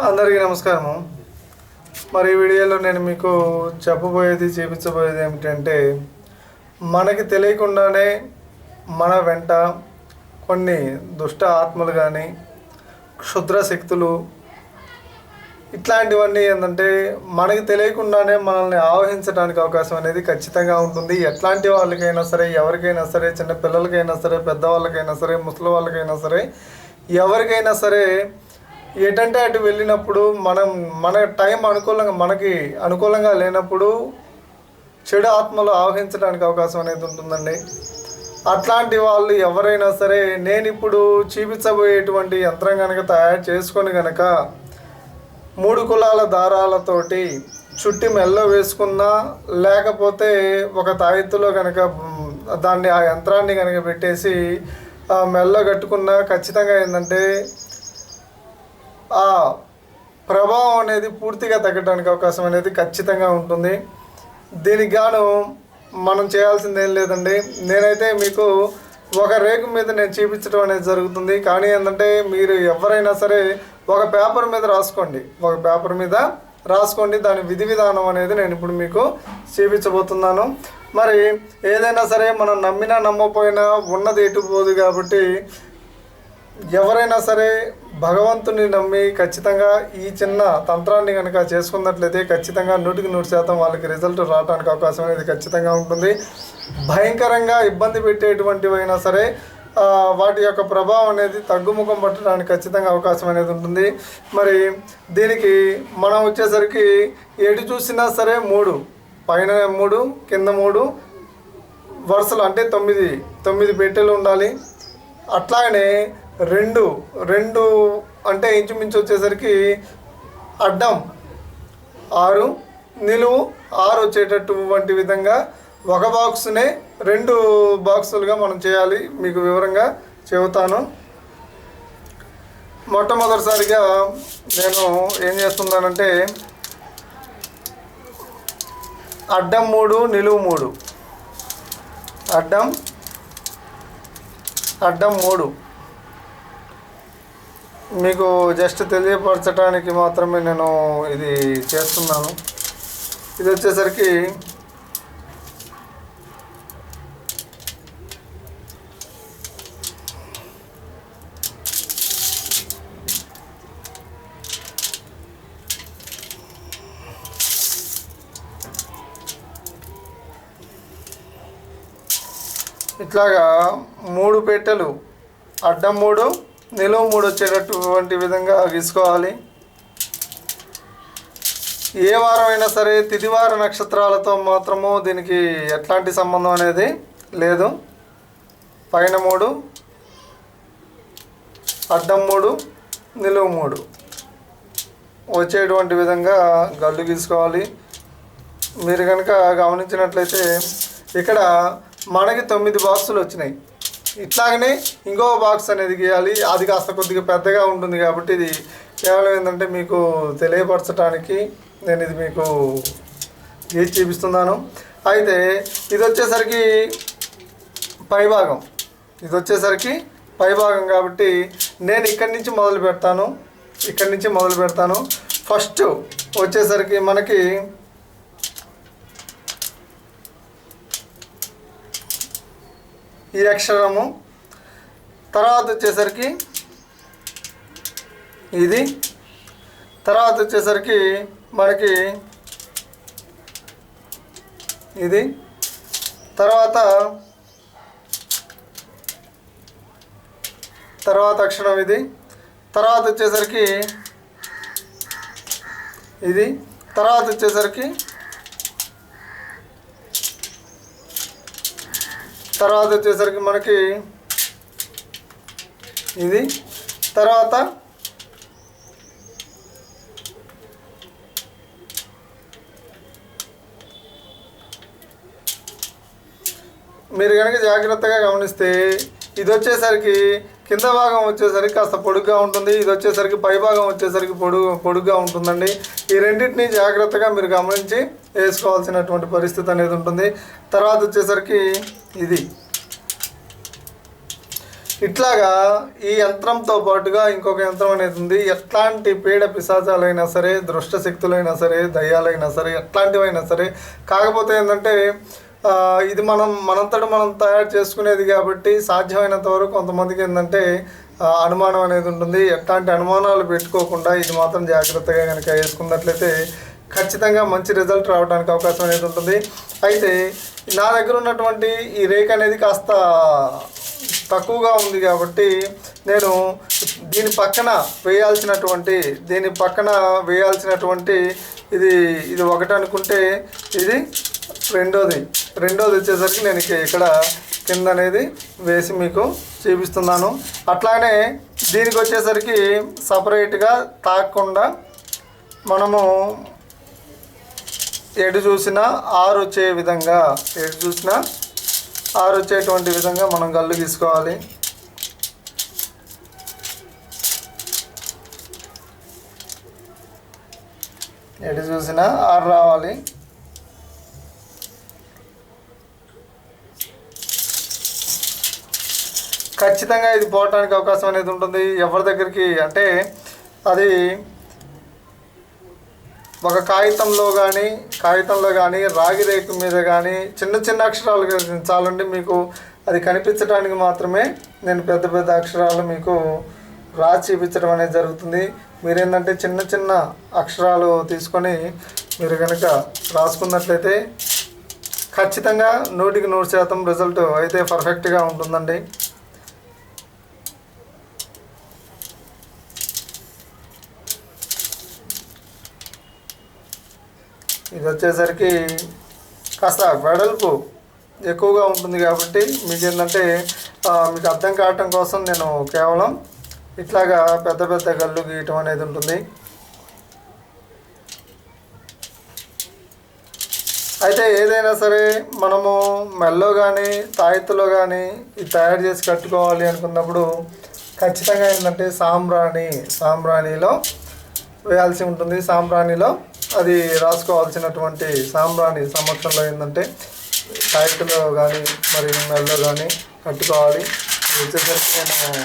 అందరికీ నమస్కారము. మరి ఈ వీడియోలో నేను మీకు చెప్పబోయేది చూపించబోయేది ఏమిటంటే మనకి తెలియకుండానే మన వెంట కొన్ని దుష్ట ఆత్మలు కానీ క్షుద్ర శక్తులు ఇట్లాంటివన్నీ ఏంటంటే మనకి తెలియకుండానే మనల్ని ఆవహించడానికి అవకాశం అనేది ఖచ్చితంగా ఉంటుంది. ఎట్లాంటి వాళ్ళకైనా సరే ఎవరికైనా సరే చిన్న పిల్లలకైనా సరే పెద్దవాళ్ళకైనా సరే ముసలి వాళ్ళకైనా సరే ఎవరికైనా సరే ఎటంటే అటు వెళ్ళినప్పుడు మనం మన టైం అనుకూలంగా మనకి అనుకూలంగా లేనప్పుడు చెడు ఆత్మలు ఆవహించడానికి అవకాశం అనేది ఉంటుందండి. అట్లాంటి వాళ్ళు ఎవరైనా సరే నేను ఇప్పుడు చూపించబోయేటువంటి యంత్రం కనుక తయారు చేసుకొని కనుక మూడు కులాల దారాలతోటి చుట్టి మెల్ల వేసుకున్నా లేకపోతే ఒక తాయెత్తులో కనుక దాన్ని ఆ యంత్రాన్ని కనుక పెట్టేసి మెల్ల కట్టుకున్నా ఖచ్చితంగా ఏంటంటే ఆ ప్రభావం అనేది పూర్తిగా తగ్గడానికి అవకాశం అనేది ఖచ్చితంగా ఉంటుంది. దీనికి గాను మనం చేయాల్సింది ఏం లేదండి. నేనైతే మీకు ఒక రేకు మీద నేను చూపించడం అనేది జరుగుతుంది. కానీ ఏంటంటే మీరు ఎవరైనా సరే ఒక పేపర్ మీద రాసుకోండి. ఒక పేపర్ మీద రాసుకోండి. దాని విధి విధానం అనేది నేను ఇప్పుడు మీకు చూపించబోతున్నాను. మరి ఏదైనా సరే మనం నమ్మినా నమ్మపోయినా ఉన్నది ఎటు పోదు కాబట్టి ఎవరైనా సరే భగవంతుని నమ్మి ఖచ్చితంగా ఈ చిన్న తంత్రాన్ని కనుక చేసుకున్నట్లయితే ఖచ్చితంగా నూటికి నూరు శాతం వాళ్ళకి రిజల్ట్ రావడానికి అవకాశం అనేది ఖచ్చితంగా ఉంటుంది. భయంకరంగా ఇబ్బంది పెట్టేటువంటివైనా సరే వాటి యొక్క ప్రభావం అనేది తగ్గుముఖం పట్టడానికి ఖచ్చితంగా అవకాశం అనేది ఉంటుంది. మరి దీనికి మనం వచ్చేసరికి ఎటు చూసినా సరే మూడు పైన మూడు కింద మూడు వరుసలు అంటే తొమ్మిది తొమ్మిది పెట్టెలు ఉండాలి. అట్లానే రెండు రెండు అంటే ఇంచుమించు వచ్చేసరికి అడ్డం ఆరు నిలువు ఆరు వచ్చేటటువంటి విధంగా ఒక బాక్స్నే రెండు బాక్సులుగా మనం చేయాలి. మీకు వివరంగా చెబుతాను. మొట్టమొదటిసారిగా నేను ఏం చేస్తున్నానంటే అడ్డం మూడు నిలువు మూడు. అడ్డం అడ్డం మూడు. మీకు జస్ట్ తెలియపరచడానికి మాత్రమే నేను ఇది చేస్తున్నాను. ఇది వచ్చేసరికి ఇట్లాగా మూడు పెట్టెలు అడ్డం మూడు నిలువ మూడు వచ్చేటటువంటి విధంగా గీసుకోవాలి. ఏ వారమైనా సరే తిదివార నక్షత్రాలతో మాత్రము దీనికి ఎట్లాంటి సంబంధం అనేది లేదు. పైన మూడు అడ్డం మూడు నిలువు మూడు. వచ్చేటువంటి విధంగా గల్లు గీసుకోవాలి. మీరు కనుక గమనించినట్లయితే ఇక్కడ మనకి తొమ్మిది బాక్సులు వచ్చినాయి. ఇట్లాగనే ఇంకో బాక్స్ అనేది గీయాలి. అది కాస్త కొద్దిగా పెద్దగా ఉంటుంది కాబట్టి ఇది కేవలం ఏంటంటే మీకు తెలియపరచడానికి నేను ఇది మీకు గీసి చూపిస్తున్నాను. అయితే ఇది వచ్చేసరికి పైభాగం ఇది వచ్చేసరికి పైభాగం కాబట్టి నేను ఇక్కడి నుంచి మొదలు పెడతాను. ఇక్కడి నుంచి మొదలు పెడతాను. ఫస్ట్ వచ్చేసరికి మనకి ఈ అక్షరము తర్వాత వచ్చేసరికి ఇది తర్వాత వచ్చేసరికి మనకి ఇది తర్వాత తర్వాత అక్షరం ఇది తర్వాత వచ్చేసరికి ఇది తర్వాత వచ్చేసరికి తర్వాత వచ్చేసరికి మనకి ఇది తర్వాత మీరు కనుక జాగ్రత్తగా గమనిస్తే ఇది వచ్చేసరికి కింద భాగం వచ్చేసరికి కాస్త పొడుగ్గా ఉంటుంది. ఇది వచ్చేసరికి పై భాగం వచ్చేసరికి పొడుగు పొడుగ్గా ఉంటుందండి. ఈ రెండింటిని జాగ్రత్తగా మీరు గమనించి వేసుకోవాల్సినటువంటి పరిస్థితి అనేది ఉంటుంది. తర్వాత వచ్చేసరికి ఇది. ఇట్లాగా ఈ యంత్రంతో పాటుగా ఇంకొక యంత్రం అనేది ఉంది. ఎట్లాంటి పీడ పిశాచాలైనా సరే దృష్ట శక్తులైనా సరే దయ్యాలైనా సరే ఎట్లాంటివైనా సరే కాకపోతే ఏంటంటే ఇది మనం మనంతట మనం తయారు చేసుకునేది కాబట్టి సాధ్యమైనంత వరకు కొంతమందికి ఏంటంటే అనుమానం అనేది ఉంటుంది. ఎట్లాంటి అనుమానాలు పెట్టుకోకుండా ఇది మాత్రం జాగ్రత్తగా కనుక వేసుకున్నట్లయితే ఖచ్చితంగా మంచి రిజల్ట్ రావడానికి అవకాశం అనేది ఉంటుంది. అయితే నా దగ్గర ఉన్నటువంటి ఈ రేక్ అనేది కాస్త తక్కువగా ఉంది కాబట్టి నేను దీని పక్కన వేయాల్సినటువంటి దీని పక్కన వేయాల్సినటువంటి ఇది ఇది ఒకటి అనుకుంటే ఇది రెండోది. రెండోది వచ్చేసరికి నేను ఇక్కడ కింద అనేది వేసి మీకు చూపిస్తున్నాను. అట్లానే దీనికి వచ్చేసరికి సపరేట్గా తాకకుండా మనము ఎటు చూసినా ఆరు వచ్చే విధంగా ఎటు చూసినా ఆరు వచ్చేటువంటి విధంగా మనం గల్లు గీసుకోవాలి ఎటు చూసినా ఆరు రావాలి. ఖచ్చితంగా ఇది పోవటానికి అవకాశం అనేది ఉంటుంది. ఎవరి దగ్గరికి అంటే అది ఒక కాగితంలో కానీ కాగితంలో కానీ రాగి రేకు మీద కానీ చిన్న చిన్న అక్షరాలు చాలండి మీకు అది కనిపించడానికి మాత్రమే నేను పెద్ద పెద్ద అక్షరాలు మీకు రాసి చూపించడం అనేది జరుగుతుంది. మీరేంటంటే చిన్న చిన్న అక్షరాలు తీసుకొని మీరు కనుక రాసుకున్నట్లయితే ఖచ్చితంగా నూటికి నూరు శాతం రిజల్ట్ అయితే పర్ఫెక్ట్గా ఉంటుందండి. ఇది వచ్చేసరికి కాస్త వెడల్పు ఎక్కువగా ఉంటుంది కాబట్టి మీకు ఏంటంటే మీకు అర్థం కావటం కోసం నేను కేవలం ఇట్లాగా పెద్ద పెద్ద గల్లు గీయటం అనేది ఉంటుంది. అయితే ఏదైనా సరే మనము మెల్లో కానీ తాయెత్తులో కానీ ఇది తయారు చేసి కట్టుకోవాలి అనుకున్నప్పుడు ఖచ్చితంగా ఏంటంటే సాంబ్రాణి సాంబ్రాణిలో వేయాల్సి ఉంటుంది. సాంబ్రాణిలో అది రాసుకోవాల్సినటువంటి సాంబ్రాణి సమక్షంలో ఏంటంటే టైట్లో కానీ మరి నెలలో కానీ కట్టుకోవాలి. వచ్చేసరికి నేను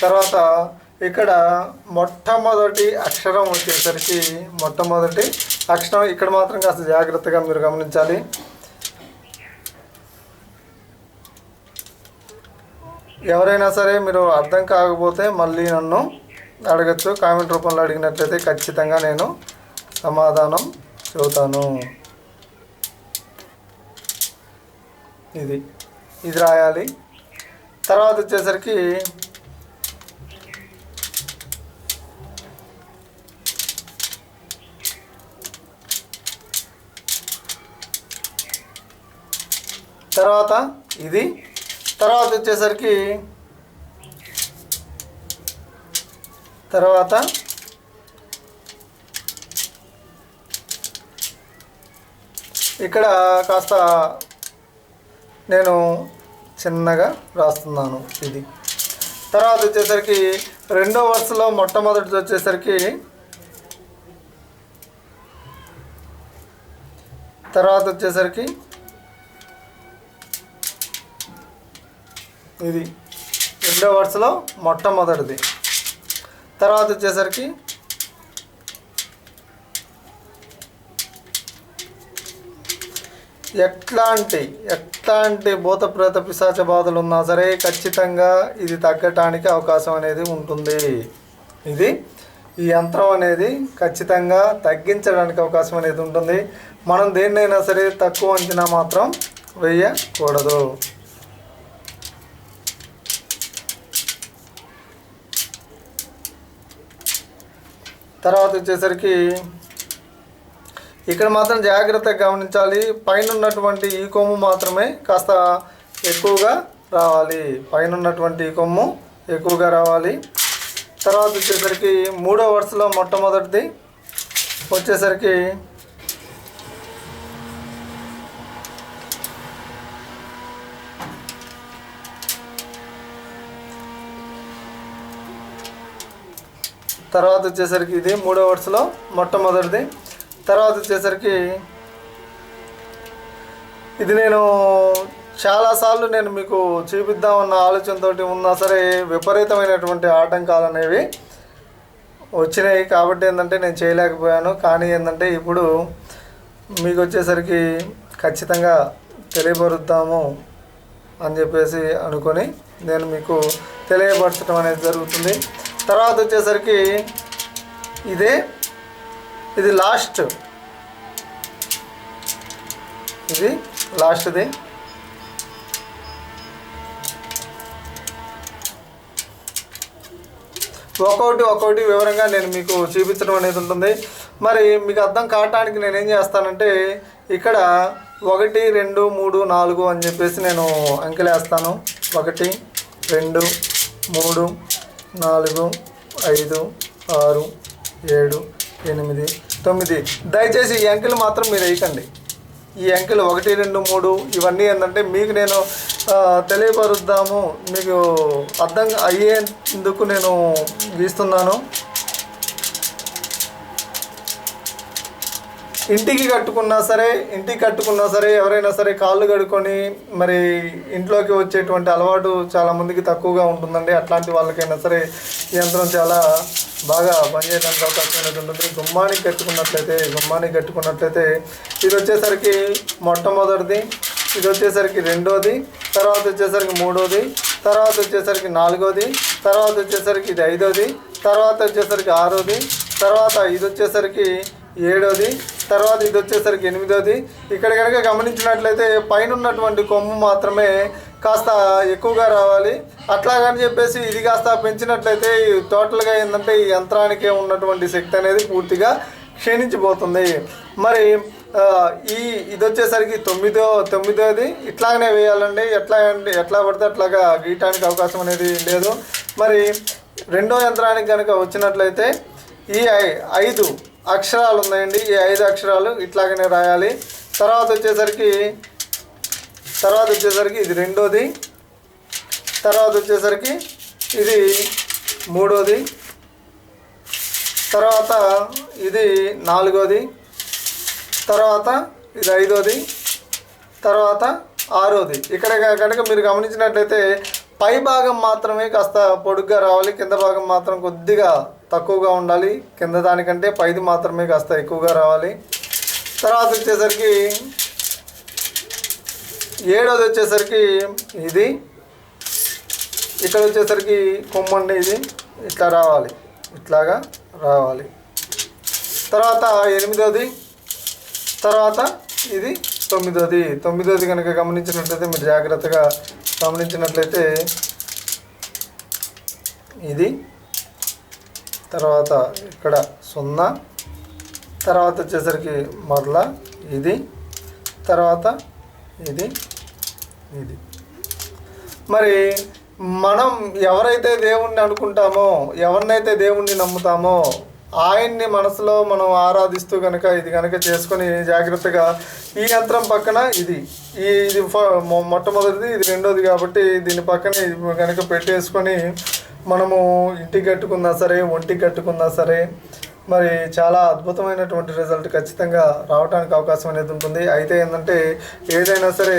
తర్వాత ఇక్కడ మొట్టమొదటి అక్షరం వచ్చేసరికి మొట్టమొదటి అక్షరం ఇక్కడ మాత్రం కాస్త జాగ్రత్తగా మీరు గమనించాలి. ఎవరైనా సరే మీరు అర్థం కాకపోతే మళ్ళీ నన్ను అడగచ్చు. కామెంట్ రూపంలో అడిగినట్లయితే ఖచ్చితంగా నేను సమాధానం చెబుతాను. ఇది. ఇది రాయాలి. తర్వాత వచ్చేసరికి తర్వాత ఇది. తర్వాత వచ్చేసరికి తర్వాత ఇక్కడ కాస్త నేను చిన్నగా రాస్తున్నాను ఇది. తర్వాత వచ్చేసరికి రెండో వరుసలో మొట్టమొదటిది వచ్చేసరికి తర్వాత వచ్చేసరికి ఇది. రెండో వరుసలో మొట్టమొదటిది. తర్వాత వచ్చేసరికి ఎట్లాంటి ఎట్లాంటి భూత ప్రేత పిశాచ బాధలు ఉన్నా సరే ఖచ్చితంగా ఇది తగ్గటానికి అవకాశం అనేది ఉంటుంది. ఇది ఈ యంత్రం అనేది ఖచ్చితంగా తగ్గించడానికి అవకాశం అనేది ఉంటుంది. మనం దేన్నైనా సరే తక్కువ అంచనా మాత్రం వేయకూడదు. తర్వాత వచ్చేసరికి ఇక్కడ మాత్రం జాగ్రత్తగా గమనించాలి. పైన ఉన్నటువంటి ఈ కొమ్ము మాత్రమే కాస్త ఎక్కువగా రావాలి. పైన ఉన్నటువంటి ఈ కొమ్ము ఎక్కువగా రావాలి. తర్వాత వచ్చేసరికి మూడో వరుసలో మొట్టమొదటిది వచ్చేసరికి తర్వాత వచ్చేసరికి ఇది మూడో వరుసలో మొట్టమొదటిది. తర్వాత వచ్చేసరికి ఇది నేను చాలాసార్లు నేను మీకు చూపిద్దామన్న ఆలోచనతో ఉన్నా సరే విపరీతమైనటువంటి ఆటంకాలు అనేవి వచ్చినాయి. కాబట్టి ఏంటంటే నేను చేయలేకపోయాను. కానీ ఏంటంటే ఇప్పుడు మీకు వచ్చేసరికి ఖచ్చితంగా తెలియపరుద్దాము అని చెప్పేసి అనుకొని నేను మీకు తెలియపరచడం అనేది జరుగుతుంది. తర్వాత వచ్చేసరికి ఇదే ఇది లాస్ట్ ఇది లాస్ట్ది ఒక్కొక్కటి ఒక్కొక్కటి వివరంగా నేను మీకు చూపించడం అనేది ఉంటుంది. మరి మీకు అర్థం కావటానికి నేను ఏం చేస్తానంటే ఇక్కడ ఒకటి రెండు మూడు నాలుగు అని చెప్పేసి నేను అంకెలేస్తాను. ఒకటి రెండు మూడు నాలుగు ఐదు ఆరు ఏడు ఎనిమిది తొమ్మిది. దయచేసి ఈ అంకెలు మాత్రం మీరు వేయకండి. ఈ అంకెలు ఒకటి రెండు మూడు ఇవన్నీ ఏంటంటే మీకు నేను తెలియపరుద్దాము. మీకు అర్థం అయ్యేందుకు నేను గీస్తున్నాను. ఇంటికి కట్టుకున్నా సరే ఇంటికి కట్టుకున్నా సరే ఎవరైనా సరే కాళ్ళు కడుక్కొని మరి ఇంట్లోకి వచ్చేటువంటి అలవాటు చాలా మందికి తక్కువగా ఉంటుందండి. అట్లాంటి వాళ్ళకైనా సరే యంత్రం చాలా బాగా పనిచేయడానికి అవకాశం అనేది ఉంటుంది. గుమ్మానికి కట్టుకున్నట్లయితే గుమ్మానికి కట్టుకున్నట్లయితే ఇది వచ్చేసరికి మొట్టమొదటిది ఇది వచ్చేసరికి రెండోది తర్వాత వచ్చేసరికి మూడోది తర్వాత వచ్చేసరికి నాలుగోది తర్వాత వచ్చేసరికి ఇది ఐదోది తర్వాత వచ్చేసరికి ఆరోది తర్వాత ఇది వచ్చేసరికి ఏడోది తర్వాత ఇది వచ్చేసరికి ఎనిమిదోది. ఇక్కడ కనుక గమనించినట్లయితే పైన ఉన్నటువంటి కొమ్ము మాత్రమే కాస్త ఎక్కువగా రావాలి. అట్లాగని చెప్పేసి ఇది కాస్త పెంచినట్లయితే ఈ టోటల్గా ఏంటంటే ఈ యంత్రానికే ఉన్నటువంటి శక్తి అనేది పూర్తిగా క్షీణించిపోతుంది. మరి ఈ ఇది వచ్చేసరికి తొమ్మిదో తొమ్మిదోది. ఇట్లాగనే వేయాలండి. ఎట్లా అంటే ఎట్లా పడితే అట్లాగా గీయటానికి అవకాశం అనేది లేదు. మరి రెండో యంత్రానికి కనుక వచ్చినట్లయితే ఈ ఐ- ఐదు అక్షరాలు ఉన్నాయండి. ఈ ఐదు అక్షరాలు ఇట్లాగనే రాయాలి. తర్వాత వచ్చేసరికి తర్వాత వచ్చేసరికి ఇది రెండోది. తర్వాత వచ్చేసరికి ఇది మూడోది. తర్వాత ఇది నాలుగోది. తర్వాత ఇది ఐదోది. తర్వాత ఆరోది. ఇక్కడ కనుక మీరు గమనించినట్లయితే పై భాగం మాత్రమే కాస్త పొడుగ్గా రావాలి. కింద భాగం మాత్రం కొద్దిగా తక్కువగా ఉండాలి. కింద దానికంటే పైది మాత్రమే కాస్త ఎక్కువగా రావాలి. తర్వాత వచ్చేసరికి ఏడోది వచ్చేసరికి ఇది. ఇక్కడ వచ్చేసరికి కొమ్మండి ఇది. ఇట్లా రావాలి. ఇట్లాగా రావాలి. తర్వాత ఎనిమిదోది. తర్వాత ఇది తొమ్మిదోది. తొమ్మిదోది కనుక గమనించినట్లయితే మీరు జాగ్రత్తగా గమనించినట్లయితే ఇది. తర్వాత ఇక్కడ సున్నా తర్వాత వచ్చేసరికి మరలా ఇది తర్వాత ఇది ఇది. మరి మనం ఎవరైతే దేవుణ్ణి అనుకుంటామో ఎవరినైతే దేవుణ్ణి నమ్ముతామో ఆయన్ని మనసులో మనం ఆరాధిస్తూ కనుక ఇది కనుక చేసుకొని జాగ్రత్తగా ఈ యంత్రం పక్కన ఇది ఈ ఇది మొట్టమొదటిది ఇది రెండోది కాబట్టి దీని పక్కన ఇది కనుక పెట్టేసుకొని మనము ఇంటికి కట్టుకున్నా సరే ఒంటికి కట్టుకున్నా సరే మరి చాలా అద్భుతమైనటువంటి రిజల్ట్ ఖచ్చితంగా రావడానికి అవకాశం అనేది ఉంటుంది. అయితే ఏంటంటే ఏదైనా సరే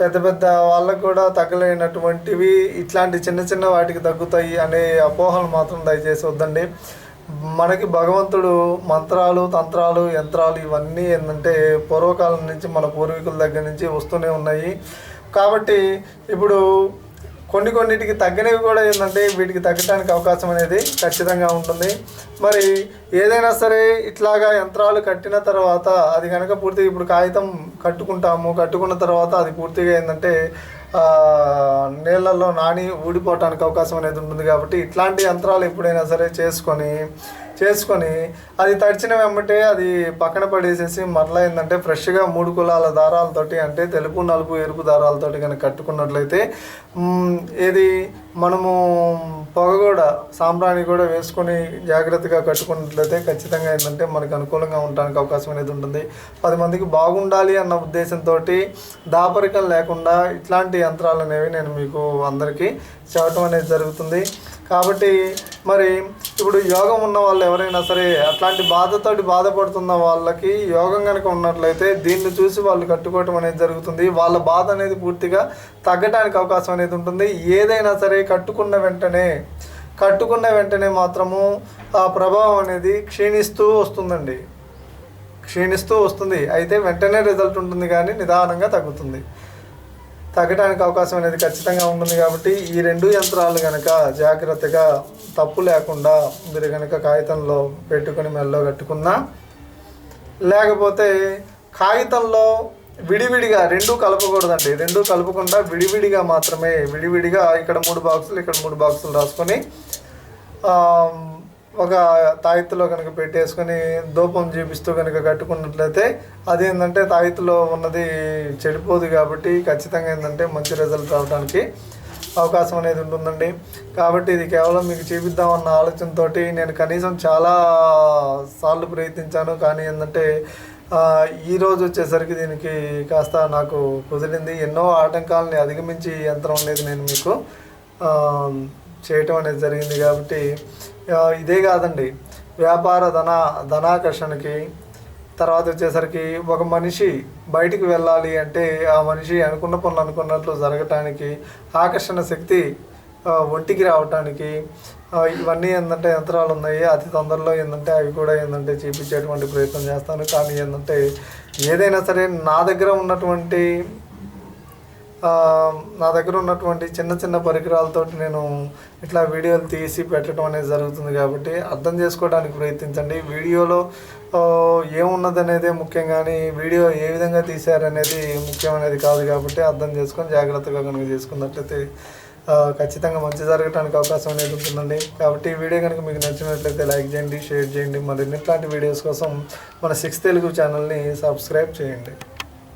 పెద్ద పెద్ద వాళ్ళకు కూడా తగ్గలేనటువంటివి ఇట్లాంటి చిన్న చిన్న వాటికి తగ్గుతాయి అనే అపోహలు మాత్రం దయచేసి వద్దండి. మనకి భగవంతుడు మంత్రాలు తంత్రాలు యంత్రాలు ఇవన్నీ ఏంటంటే పూర్వకాలం నుంచి మన పూర్వీకుల దగ్గర నుంచి వస్తూనే ఉన్నాయి. కాబట్టి ఇప్పుడు కొన్ని కొన్నిటికి తగ్గనివి కూడా ఏంటంటే వీటికి తగ్గడానికి అవకాశం అనేది ఖచ్చితంగా ఉంటుంది. మరి ఏదైనా సరే ఇట్లాగా యంత్రాలు కట్టిన తర్వాత అది కనుక పూర్తిగా ఇప్పుడు కాగితం కట్టుకుంటాము కట్టుకున్న తర్వాత అది పూర్తిగా ఏంటంటే నీళ్ళల్లో నాని ఊడిపోవటానికి అవకాశం అనేది ఉంటుంది కాబట్టి ఇట్లాంటి యంత్రాలు ఎప్పుడైనా సరే చేసుకొని చేసుకొని అది తడిచిన వెంబటే అది పక్కన పడేసేసి మరలా ఏంటంటే ఫ్రెష్గా మూడు కులాల దారాలతోటి అంటే తెలుపు నలుపు ఎరుపు దారాలతోటి కనుక కట్టుకున్నట్లయితే ఏది మనము పొగ కూడా సాంబ్రాణి కూడా వేసుకొని జాగ్రత్తగా కట్టుకున్నట్లయితే ఖచ్చితంగా ఏంటంటే మనకు అనుకూలంగా ఉండడానికి అవకాశం అనేది ఉంటుంది. పది మందికి బాగుండాలి అన్న ఉద్దేశంతో దాపరికం లేకుండా ఇట్లాంటి యంత్రాలు అనేవి నేను మీకు అందరికీ చెప్పడం అనేది జరుగుతుంది. కాబట్టి మరి ఇప్పుడు యోగం ఉన్న వాళ్ళు ఎవరైనా సరే అట్లాంటి బాధతోటి బాధపడుతున్న వాళ్ళకి యోగం కనుక ఉన్నట్లయితే దీన్ని చూసి వాళ్ళు కట్టుకోవటం అనేది జరుగుతుంది. వాళ్ళ బాధ అనేది పూర్తిగా తగ్గడానికి అవకాశం అనేది ఉంటుంది. ఏదైనా సరే కట్టుకున్న వెంటనే కట్టుకున్న వెంటనే మాత్రము ఆ ప్రభావం అనేది క్షీణిస్తూ వస్తుందండి. క్షీణిస్తూ వస్తుంది. అయితే వెంటనే రిజల్ట్ ఉంటుంది కానీ నిదానంగా తగ్గుతుంది. తగ్గడానికి అవకాశం అనేది ఖచ్చితంగా ఉంటుంది కాబట్టి ఈ రెండు యంత్రాలు కనుక జాగ్రత్తగా తప్పు లేకుండా మీరు కనుక కాగితంలో పెట్టుకొని మెల్లో కట్టుకున్నా లేకపోతే కాగితంలో విడివిడిగా రెండు కలపకూడదండి. రెండు కలపకుండా విడివిడిగా మాత్రమే విడివిడిగా ఇక్కడ మూడు బాక్సులు ఇక్కడ మూడు బాక్సులు రాసుకొని ఒక తాయిత్తులో కనుక పెట్టేసుకొని ధూపం చూపిస్తూ కనుక కట్టుకున్నట్లయితే అదేంటంటే తాయిత్తులో ఉన్నది చెడిపోదు కాబట్టి ఖచ్చితంగా ఏంటంటే మంచి రిజల్ట్ రావడానికి అవకాశం అనేది ఉంటుందండి. కాబట్టి ఇది కేవలం మీకు చూపిద్దామన్న ఆలోచనతో నేను కనీసం చాలా సార్లు ప్రయత్నించాను. కానీ ఏంటంటే ఈరోజు ఈ రోజు వచ్చేసరికి దీనికి కాస్త నాకు కుదిరింది. ఎన్నో ఆటంకాలని అధిగమించి యంత్రం అనేది నేను మీకు చేయటం అనేది జరిగింది కాబట్టి ఇదే కాదండి. వ్యాపార ధన ధనాకర్షణకి తర్వాత వచ్చేసరికి ఒక మనిషి బయటికి వెళ్ళాలి అంటే ఆ మనిషి అనుకున్న పనులు అనుకున్నట్లు జరగటానికి ఆకర్షణ శక్తి ఒంటికి రావటానికి ఇవన్నీ ఏంటంటే యంత్రాలు ఉన్నాయి. అతి తొందరలో ఏంటంటే అవి కూడా ఏంటంటే చూపించేటువంటి ప్రయత్నం చేస్తాను. కానీ ఏంటంటే ఏదైనా సరే నా దగ్గర ఉన్నటువంటి నా దగ్గర ఉన్నటువంటి చిన్న చిన్న పరికరాలతో నేను ఇట్లా వీడియోలు తీసి పెట్టడం అనేది జరుగుతుంది కాబట్టి అర్థం చేసుకోవడానికి ప్రయత్నించండి. వీడియోలో ఏమున్నది అనేది ముఖ్యం కానీ వీడియో ఏ విధంగా తీశారనేది ముఖ్యం కాదు కాబట్టి అర్థం చేసుకొని జాగ్రత్తగా కనుక చేసుకున్నట్లయితే ఖచ్చితంగా మంచి జరగడానికి అవకాశం అనేది ఉంటుందండి. కాబట్టి ఈ వీడియో కనుక మీకు నచ్చినట్లయితే లైక్ చేయండి షేర్ చేయండి. మరి ఇట్లాంటి వీడియోస్ కోసం మన సిక్స్ తెలుగు ఛానల్ని సబ్స్క్రైబ్ చేయండి.